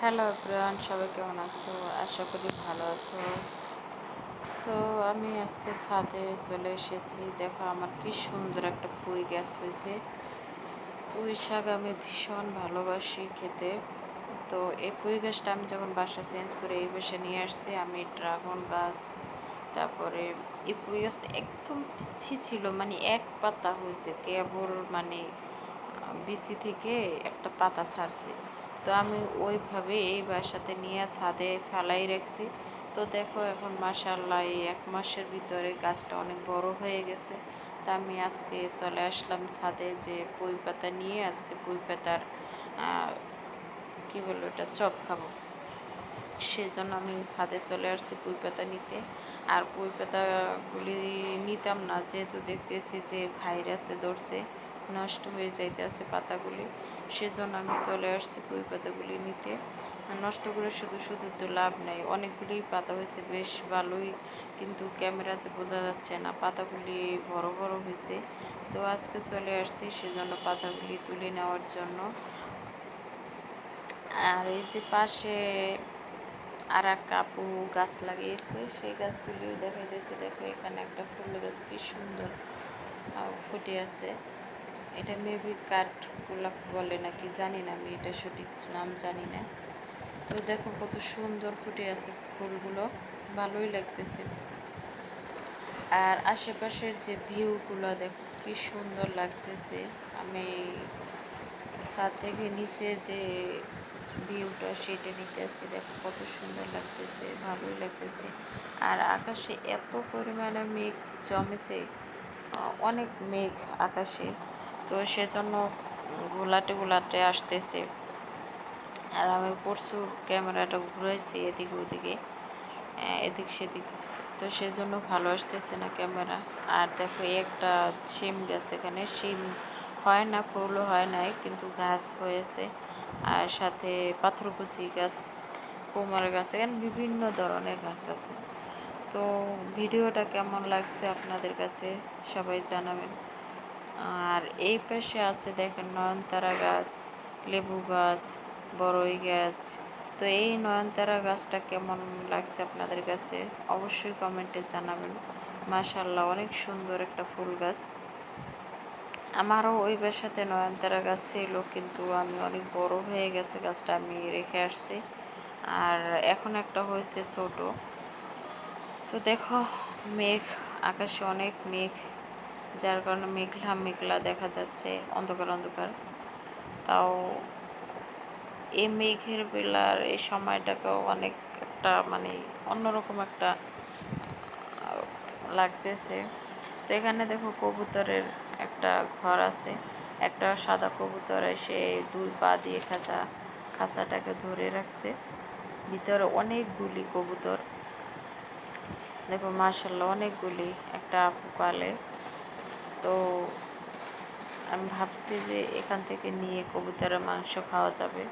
Hello everyone সবাই কেমন আছো? আশা করি ভালো আছো। তো আমি আজকে ছাদে চলে এসেছি। দেখো আমার কি সুন্দর একটা পুঁই গাছ হয়েছে। পুঁই শাক আমি ভীষণ ভালোবাসি খেতে। তো এই পুঁই গাছটা আমি যখন বাসা চেঞ্জ করে এই বাসা নিয়ে আসছি, আমি ড্রাগন গাছ, তারপরে এই পুঁই গাছটা একদম পিছি ছিল মানে এক পাতা হয়েছে, কেবল মানে বিচি থেকে একটা পাতা ছাড়ছে। তো আমি ওইভাবে এই বাসাতে নিয়ে ছাদে ফেলাই রাখছি। তো দেখো এখন মাসাল্লাহ এই এক মাসের ভিতরে গাছটা অনেক বড় হয়ে গেছে। তা আমি আজকে চলে আসলাম ছাদে যে পুঁই পাতা নিয়ে আজকে পুঁই পাতার কী বলব ওটা, চপ খাব। সেই জন্য আমি ছাদে চলে আসছি পুঁই পাতা নিতে। আর পুঁই পাতাগুলি নিতাম না, যেহেতু দেখতেছি যে ভাইরাসে ধরছে। নষ্ট হয়ে যাইতে আছে পাতাগুলি, সেজন্য আমি চলে আসছি পুঁই পাতাগুলি নিতে। নষ্ট করে শুধু শুধু তো লাভ নাই। অনেকগুলি পাতা হয়েছে, বেশ ভালোই। কিন্তু ক্যামেরাতে বোঝা যাচ্ছে না, পাতাগুলি বড় বড় হয়েছে। তো আজকে চলে আসছি সেজন্য পাতাগুলি তুলে নেওয়ার জন্য। আর এই যে পাশে আর এক কাপু গাছ লাগিয়েছে, সেই গাছগুলিও দেখাইতেছে। দেখো এখানে একটা ফুল গাছ, কি সুন্দর ফুটে আছে। এটা মেবি কাঠ গোলাপ বলে নাকি জানি না, আমি এটা সঠিক নাম জানি না। তো দেখো কত সুন্দর ফুটে আছে ফুলগুলো, ভালোই লাগতেছে। আর আশেপাশের যে ভিউগুলো দেখো, কি সুন্দর লাগতেছে। আমি ছাদ থেকে নিচে যে ভিউটা সেটা নিতে আসছি দেখো কত সুন্দর লাগতেছে, ভালোই লাগতেছে। আর আকাশে এত পরিমাণে মেঘ জমেছে অনেক মেঘ আকাশে। তো সেজন্য গোলাটে গোলাটে আসতেছে। আর আমি প্রচুর ক্যামেরাটা ঘুরাইছি এদিকে ওদিকে এদিক সেদিক। তো সেজন্য ভালো আসতেছে না ক্যামেরা। আর দেখো, একটা শিম গাছ এখানে। শিম হয় না, ফুলও হয় নাই, কিন্তু গাছ হয়েছে। আর সাথে পাথরকুচি গাছ, কোমর গাছ, এখানে বিভিন্ন ধরনের গাছ আছে। তো ভিডিওটা কেমন লাগছে আপনাদের কাছে সবাই জানাবেন। এই পাশে আছে দেখেন নয়নতারা গাছ, লেবু গাছ বড়ই গাছ। তো এই নয়নতারা গাছটা কেমন লাগছে আপনাদের কাছে অবশ্যই কমেন্টে জানাবেন। মাশাল্লাহ অনেক সুন্দর একটা ফুল গাছ। আমারও ওই বাসাতে নয়নতারা গাছ ছিল, কিন্তু আমি অনেক বড় হয়ে গেছে গাছটা, আমি রেখে আসছি। আর এখন একটা হয়েছে ছোট। তো দেখো, মেঘ, আকাশে অনেক মেঘ। যার কারণে মেঘলা মেঘলা দেখা যাচ্ছে, অন্ধকার অন্ধকার। তাও এই মেঘের বেলার এই সময়টাকেও অনেক একটা মানে অন্যরকম একটা লাগতেছে। তো এখানে দেখো কবুতরের একটা ঘর আছে। একটা সাদা কবুতর এসে দুই পা দিয়ে খাঁচা, খাঁচাটাকে ধরে রাখছে। ভিতরে অনেকগুলি কবুতর। দেখো মার্শাল্লাহ অনেকগুলি, একটা পালে। তো আমি ভাবছি যে এখান থেকে নিয়ে কবুতরের মাংস খাওয়া যাবে।